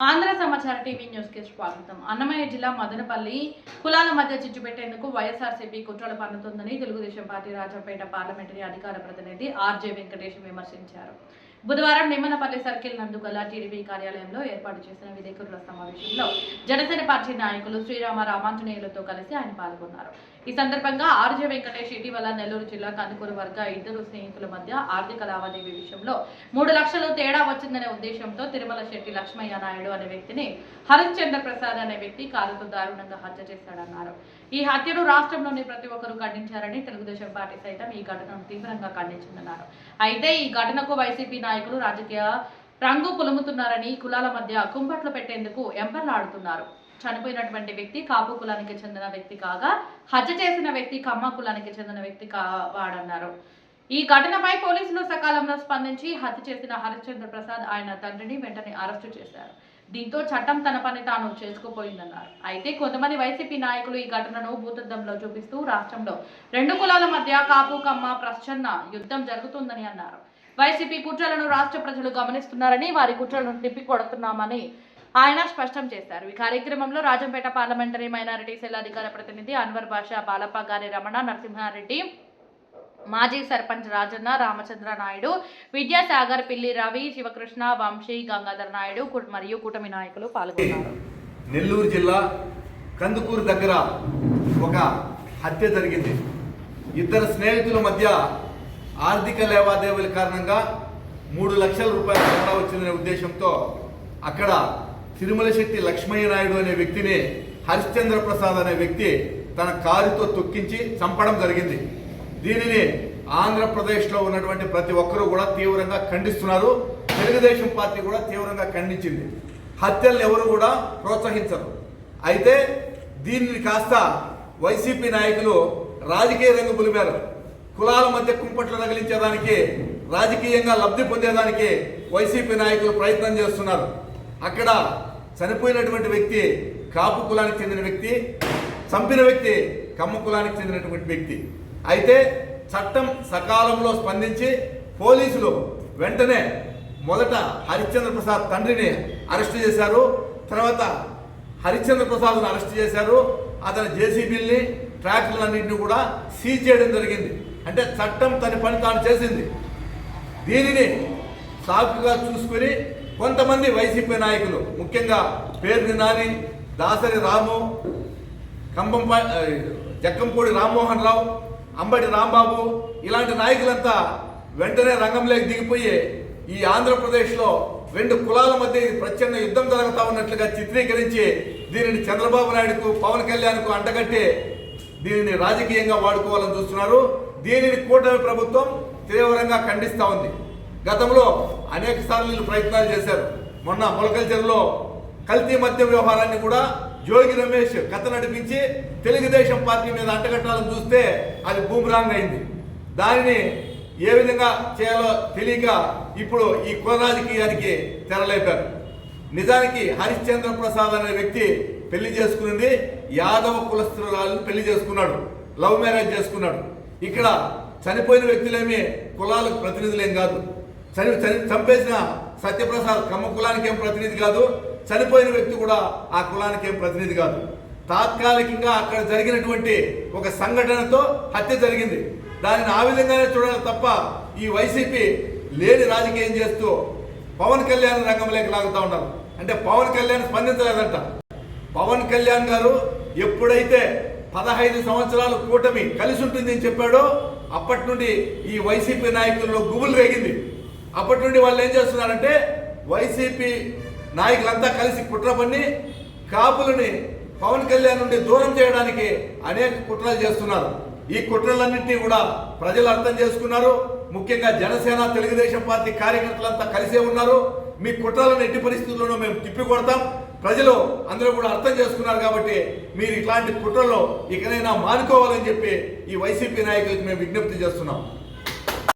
ఆంధ్ర సమాచార TV news కేసు స్వామితం అన్నమయ్య జిల్లా మదనపల్లి కులాల మధ్య చిచ్చు పెట్టేందుకు వైఎస్ఆర్సీపీ కుట్రలు పన్నుతుందని తెలుగుదేశం పార్టీ రాజంపేట పార్లమెంటరీ అధికార ప్రతినిధి ఆర్జే వెంకటేష్ విమర్శించారు. బుధవారం నిమ్మనపల్లి సర్కిల్ నందు గల టీడీపీ కార్యాలయంలో ఏర్పాటు చేసిన విలేకరుల సమావేశంలో జనసేన పార్టీ నాయకులు శ్రీరామ రామాంజనేయులతో కలిసి ఆయన పాల్గొన్నారు. ఈ సందర్భంగా ఆర్జే వెంకటేష్ ఇటీవల నెల్లూరు జిల్లా కందుకూరు వర్గ ఇద్దరు స్నేహితుల మధ్య ఆర్థిక లావాదేవీ విషయంలో మూడు లక్షలు తేడా వచ్చిందనే ఉద్దేశంతో తిరుమల శెట్టి లక్ష్మయ్య నాయుడు అనే వ్యక్తిని హరిశ్చంద్ర ప్రసాద్ అనే వ్యక్తి కాలుతో దారుణంగా హత్య చేశాడన్నారు. ఈ హత్యను రాష్ట్రంలోని ప్రతి ఒక్కరూ ఖండించారని తెలుగుదేశం పార్టీ సైతం ఈ ఘటనను తీవ్రంగా ఖండించిందన్నారు. అయితే ఈ ఘటనకు వైసీపీ నాయకులు రాజకీయ రంగు పులుముతున్నారని కులాల మధ్య కుంపట్లు పెట్టేందుకు ఎంపర్లాడుతున్నారు చనిపోయినటువంటి వ్యక్తి కాపు కులానికి చెందిన వ్యక్తి కాగా హత్య చేసిన వ్యక్తి కమ్మ కులానికి చెందిన వ్యక్తి కావాడన్నారు. ఈ ఘటనపై పోలీసులు సకాలంలో స్పందించి హత్య చేసిన హరిశ్చంద్ర ప్రసాద్ ఆయన తండ్రిని వెంటనే అరెస్టు చేశారు. దీంతో చట్టం తన పని తాను చేసుకుపోయిందన్నారు. అయితే కొంతమంది వైసీపీ నాయకులు ఈ ఘటనను భూతద్దంలో చూపిస్తూ రాష్ట్రంలో రెండు కులాల మధ్య కాపు కమ్మ ప్రచ్ఛన్న యుద్ధం జరుగుతుందని అన్నారు. వైసీపీ కుట్రలను రాష్ట్ర ప్రజలు గమనిస్తున్నారని వారి కుట్రలను తిప్పికొడుతున్నామని ఆయన స్పష్టం చేశారు. ఈ కార్యక్రమంలో రాజంపేట పార్లమెంటరీ మైనారిటీ సెల్ అధికార ప్రతినిధి అన్వర్ బాషా బాలప్ప గారి రమణ నరసింహారెడ్డి మాజీ సర్పంచ్ రాజన్న రామచంద్ర నాయుడు విద్యాసాగర్ పిల్లి రవి శివకృష్ణ వంశీ గంగాధర్ నాయుడు మరియు కూటమి నాయకులు పాల్గొన్నారు. నెల్లూరు జిల్లా కందుకూరు దగ్గర ఒక హత్య జరిగింది. ఇద్దరు స్నేహితుల మధ్య ఆర్థిక లావాదేవీల కారణంగా మూడు లక్షల రూపాయల తేడా వచ్చిందనే ఉద్దేశంతో అక్కడ తిరుమల శెట్టి లక్ష్మయ్య నాయుడు అనే వ్యక్తిని హరిశ్చంద్ర ప్రసాద్ అనే వ్యక్తి తన కారుతో తొక్కించి చంపడం జరిగింది. దీనిని ఆంధ్రప్రదేశ్లో ఉన్నటువంటి ప్రతి ఒక్కరూ కూడా తీవ్రంగా ఖండిస్తున్నారు. తెలుగుదేశం పార్టీ కూడా తీవ్రంగా ఖండించింది. హత్యలను ఎవరు కూడా ప్రోత్సహించరు. అయితే దీనిని కాస్త వైసీపీ నాయకులు రాజకీయ రంగు పులిమారు కులాల మధ్య కుంపట్లు రగిలించేదానికి రాజకీయంగా లబ్ధి పొందేదానికి వైసీపీ నాయకులు ప్రయత్నం చేస్తున్నారు. అక్కడ చనిపోయినటువంటి వ్యక్తి కాపు కులానికి చెందిన వ్యక్తి చంపిన వ్యక్తి కమ్మ కులానికి చెందినటువంటి వ్యక్తి. అయితే చట్టం సకాలంలో స్పందించి పోలీసులు వెంటనే మొదట హరిశ్చంద్ర ప్రసాద్ తండ్రిని అరెస్ట్ చేశారు. తర్వాత హరిశ్చంద్ర ప్రసాద్ను అరెస్ట్ చేశారు. అతని జేసీబీల్ని ట్రాక్టర్లన్నింటినీ కూడా సీజ్ చేయడం జరిగింది. అంటే చట్టం తన పని తాను చేసింది. దీనిని సాకుగా చూసుకుని కొంతమంది వైసీపీ నాయకులు ముఖ్యంగా పేర్ని నాని దాసరి రాము కంబంప జక్కంపూడి రామ్మోహన్ రావు అంబటి రాంబాబు ఇలాంటి నాయకులంతా వెంటనే రంగంలోకి దిగిపోయి ఈ ఆంధ్రప్రదేశ్లో రెండు కులాల మధ్య ప్రచండ యుద్ధం జరుగుతా ఉన్నట్లుగా చిత్రీకరించి దీనిని చంద్రబాబు నాయుడుకు పవన్ కళ్యాణ్కు అంటగట్టి దీనిని రాజకీయంగా వాడుకోవాలని చూస్తున్నారు. దీనిని కూటమి ప్రభుత్వం తీవ్రంగా ఖండిస్తూ ఉంది. గతంలో అనేక సార్లు ప్రయత్నాలు చేశారు. మొన్న మొలకల్చర్లో కల్తీ మద్య వ్యవహారాన్ని కూడా జోగి రమేష్ కథ నడిపించి తెలుగుదేశం పార్టీ మీద అంటగట్టాలని చూస్తే అది బూమరాంగ్ అయింది. దానిని ఏ విధంగా చేయాలో తెలియక ఇప్పుడు ఈ కుల రాజకీయానికి తెరలేపారు. నిజానికి హరిశ్చంద్ర ప్రసాద్ అనే వ్యక్తి పెళ్ళి చేసుకున్నది యాదవ కులస్తురాలను పెళ్ళి చేసుకున్నాడు. లవ్ మ్యారేజ్ చేసుకున్నాడు. ఇక్కడ చనిపోయిన వ్యక్తులేమి కులాలకు ప్రతినిధులేం కాదు. చని చని చంపేసిన సత్యప్రసాద్ కమ్మ కులానికి ఏం ప్రతినిధి కాదు. చనిపోయిన వ్యక్తి కూడా ఆ కులానికి ఏం ప్రతినిధి కాదు. తాత్కాలికంగా అక్కడ జరిగినటువంటి ఒక సంఘటనతో హత్య జరిగింది. దానిని ఆ విధంగానే చూడాలి తప్ప ఈ వైసీపీ లేని రాజకీయం చేస్తూ పవన్ కళ్యాణ్ రంగంలోకి లాగుతూ ఉన్నారు. అంటే పవన్ కళ్యాణ్ స్పందించలేదంట. పవన్ కళ్యాణ్ గారు ఎప్పుడైతే పదహైదు సంవత్సరాలు కూటమి కలిసి ఉంటుంది అని చెప్పాడో అప్పటి నుండి ఈ వైసీపీ నాయకుల్లో గుబులు రేగింది. అప్పటి నుండి వాళ్ళు ఏం చేస్తున్నారంటే వైసీపీ నాయకులంతా కలిసి కుట్ర పన్ని కాపులని పవన్ కళ్యాణ్ నుండి దూరం చేయడానికి అనేక కుట్రలు చేస్తున్నారు. ఈ కుట్రలన్నింటినీ కూడా ప్రజలు అర్థం చేసుకున్నారు. ముఖ్యంగా జనసేన తెలుగుదేశం పార్టీ కార్యకర్తలంతా కలిసే ఉన్నారు. మీ కుట్రలను ఎట్టి పరిస్థితుల్లోనూ మేము తిప్పి కొడతాం ప్రజలు అందరూ కూడా అర్థం చేసుకున్నారు కాబట్టి మీరు ఇట్లాంటి కుట్రల్లో ఇకనైనా మానుకోవాలని చెప్పి ఈ వైసీపీ నాయకులకు మేము విజ్ఞప్తి చేస్తున్నాం.